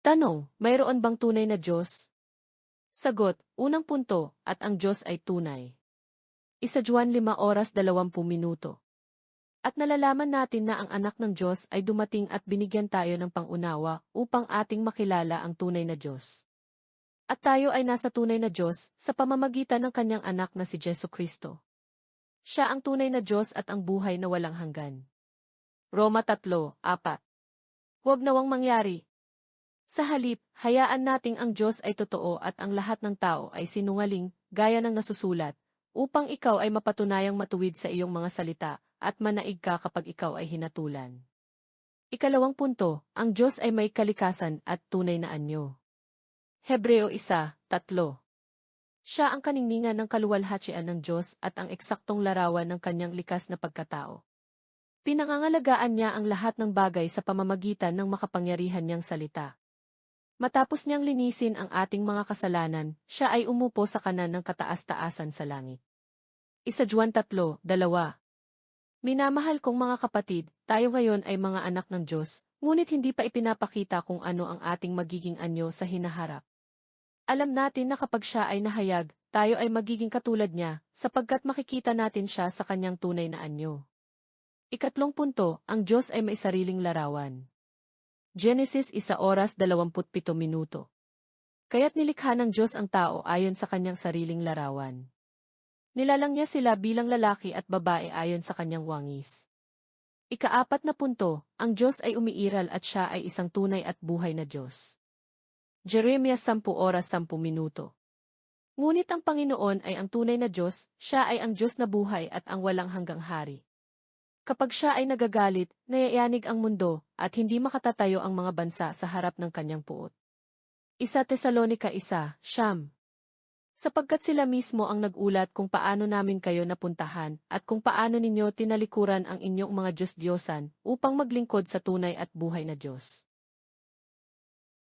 Tanong, mayroon bang tunay na Diyos? Sagot, unang punto, at ang Diyos ay tunay. Isa Juan 5 oras 20 minuto. At nalalaman natin na ang anak ng Diyos ay dumating at binigyan tayo ng pangunawa upang ating makilala ang tunay na Diyos. At tayo ay nasa tunay na Diyos sa pamamagitan ng kanyang anak na si Jesu Kristo. Siya ang tunay na Diyos at ang buhay na walang hanggan. Roma 3:4 Huwag nawang mangyari. Sa halip, hayaan nating ang Diyos ay totoo at ang lahat ng tao ay sinungaling, gaya ng nasusulat, upang ikaw ay mapatunayang matuwid sa iyong mga salita, at manaig ka kapag ikaw ay hinatulan. Ikalawang punto, ang Diyos ay may kalikasan at tunay na anyo. Hebreo 1:3 Siya ang kaningningan ng kaluwalhatian ng Diyos at ang eksaktong larawan ng kanyang likas na pagkatao. Pinangangalagaan niya ang lahat ng bagay sa pamamagitan ng makapangyarihan niyang salita. Matapos niyang linisin ang ating mga kasalanan, siya ay umupo sa kanan ng kataas-taasan sa langit. Isa Juan 3, dalawa. Minamahal kong mga kapatid, tayo ngayon ay mga anak ng Diyos, ngunit hindi pa ipinapakita kung ano ang ating magiging anyo sa hinaharap. Alam natin na kapag siya ay nahayag, tayo ay magiging katulad niya, sapagkat makikita natin siya sa kanyang tunay na anyo. Ikatlong punto, ang Diyos ay may sariling larawan. Genesis 1 oras 27 minuto. Kaya't nilikha ng Diyos ang tao ayon sa kanyang sariling larawan. Nilalang niya sila bilang lalaki at babae ayon sa kanyang wangis. Ikaapat na punto, ang Diyos ay umiiral at siya ay isang tunay at buhay na Diyos. Jeremiah 10 oras 10 minuto. Ngunit ang Panginoon ay ang tunay na Diyos, siya ay ang Diyos na buhay at ang walang hanggang hari. Kapag siya ay nagagalit, nayayanig ang mundo, at hindi makatatayo ang mga bansa sa harap ng kanyang puot. Isa Tesalonika 1, Siyam. Sapagkat sila mismo ang nagulat kung paano namin kayo napuntahan, at kung paano ninyo tinalikuran ang inyong mga Diyos-Diyosan, upang maglingkod sa tunay at buhay na Diyos.